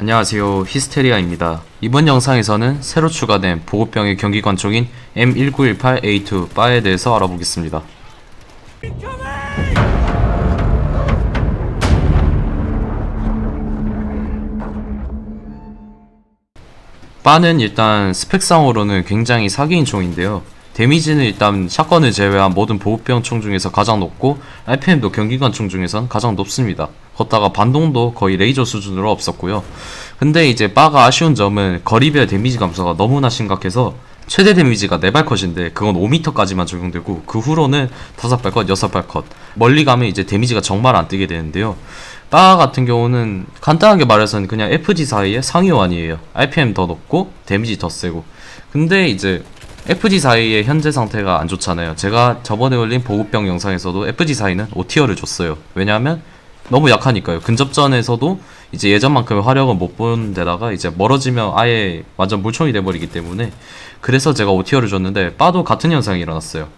안녕하세요. 히스테리아입니다. 이번 영상에서는 새로 추가된 보급병의 경기 관총인 M1918A2 바에 대해서 알아보겠습니다. 바는 일단 스펙상으로는 굉장히 사기인 총인데요. 데미지는 일단 샷건을 제외한 모든 보급병 총 중에서 가장 높고 RPM도 경기관 총 중에선 가장 높습니다. 걷다가 반동도 거의 레이저 수준으로 없었고요. 근데 이제 바가 아쉬운 점은 거리별 데미지 감소가 너무나 심각해서 최대 데미지가 4발컷인데 그건 5m까지만 적용되고 그 후로는 5발컷, 6발컷 멀리 가면 이제 데미지가 정말 안 뜨게 되는데요. 바 같은 경우는 간단하게 말해서는 그냥 FG 사이의 상위완이에요. RPM 더 높고 데미지 더 세고. 근데 이제 FG 사이의 현재 상태가 안 좋잖아요. 제가 저번에 올린 보급병 영상에서도 FG 사이는 5티어를 줬어요. 왜냐하면 너무 약하니까요. 근접전에서도 이제 예전만큼의 화력은 못 보는 데다가 이제 멀어지면 아예 완전 물총이 돼버리기 때문에 그래서 제가 5티어를 줬는데 빠도 같은 현상이 일어났어요.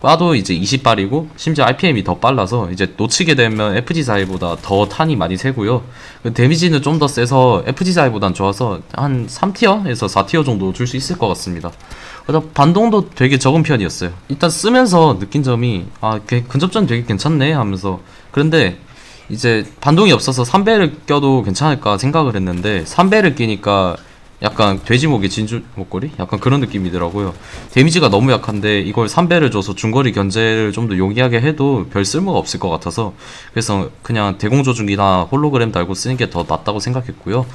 빠도 이제 20발이고 심지어 RPM이 더 빨라서 이제 놓치게 되면 FG 사이보다 더 탄이 많이 세고요. 그 데미지는 좀 더 세서 FG 사이보단 좋아서 한 3티어에서 4티어 정도 줄 수 있을 것 같습니다. 반동도 되게 적은 편이었어요. 일단 쓰면서 느낀 점이 아 그- 근접전 되게 괜찮네 하면서 그런데 이제 반동이 없어서 3배를 껴도 괜찮을까 생각을 했는데 3배를 끼니까 약간 돼지목의 진주 목걸이? 약간 그런 느낌이더라고요. 데미지가 너무 약한데 이걸 3배를 줘서 중거리 견제를 좀 더 용이하게 해도 별 쓸모가 없을 것 같아서 그래서 그냥 대공조준기나 홀로그램 달고 쓰는 게 더 낫다고 생각했고요.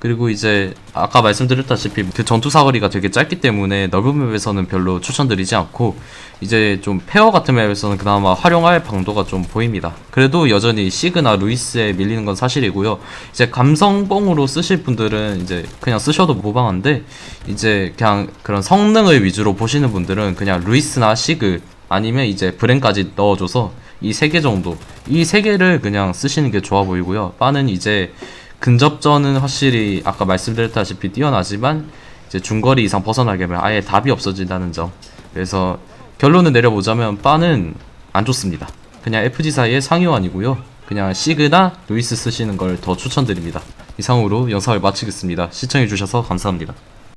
그리고 이제 아까 말씀드렸다시피 그 전투 사거리가 되게 짧기 때문에 넓은 맵에서는 별로 추천드리지 않고 이제 좀 페어 같은 맵에서는 그나마 활용할 방도가 좀 보입니다. 그래도 여전히 시그나 루이스에 밀리는 건 사실이고요. 이제 감성뽕으로 쓰실 분들은 이제 그냥 쓰셔도 무방한데 이제 그냥 그런 성능을 위주로 보시는 분들은 그냥 루이스나 시그 아니면 이제 브랜까지 넣어줘서 이 세 개 정도 이 세 개를 그냥 쓰시는 게 좋아 보이고요. 바는 이제 근접전은 확실히 아까 말씀드렸다시피 뛰어나지만 이제 중거리 이상 벗어나게 하면 아예 답이 없어진다는 점. 그래서 결론을 내려보자면 바는 안 좋습니다. 그냥 FG 사이의 상위완이고요. 그냥 시그나 루이스 쓰시는 걸 더 추천드립니다. 이상으로 영상을 마치겠습니다. 시청해주셔서 감사합니다.